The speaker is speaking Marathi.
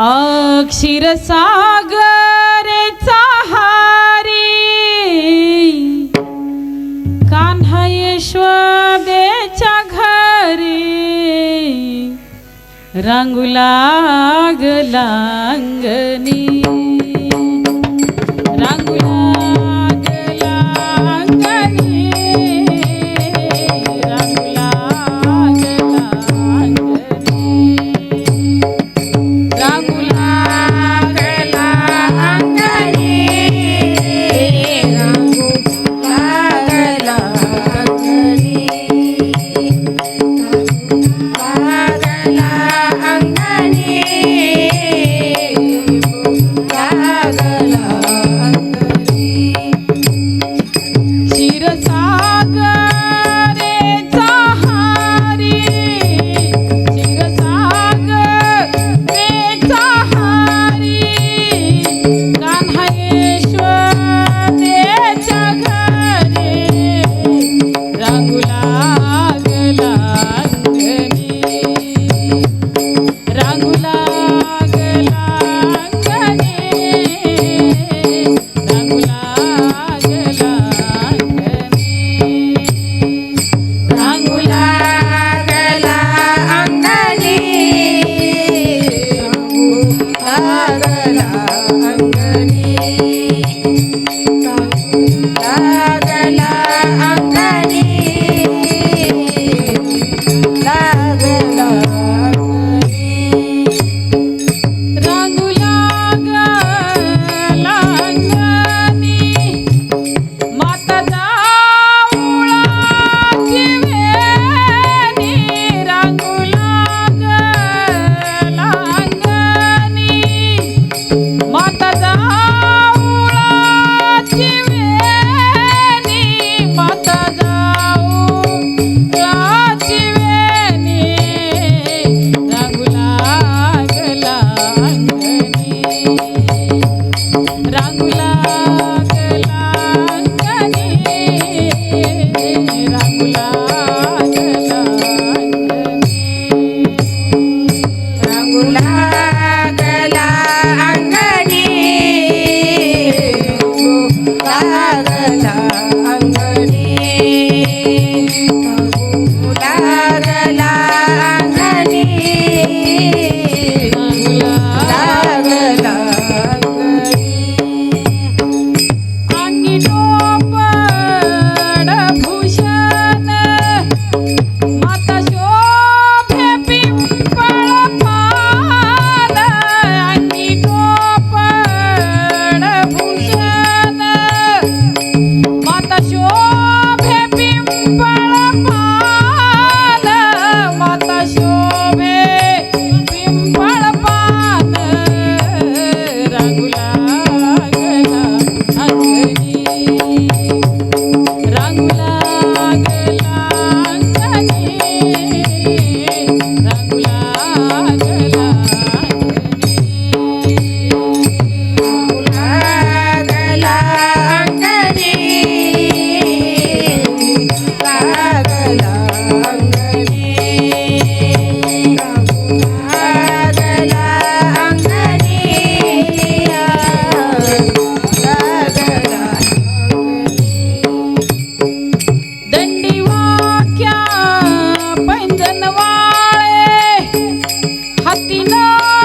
क्षीरसागरेचा हारी. कान्हा यशोदेच्या घरी. रंगुला लागला goodbye. Yeah.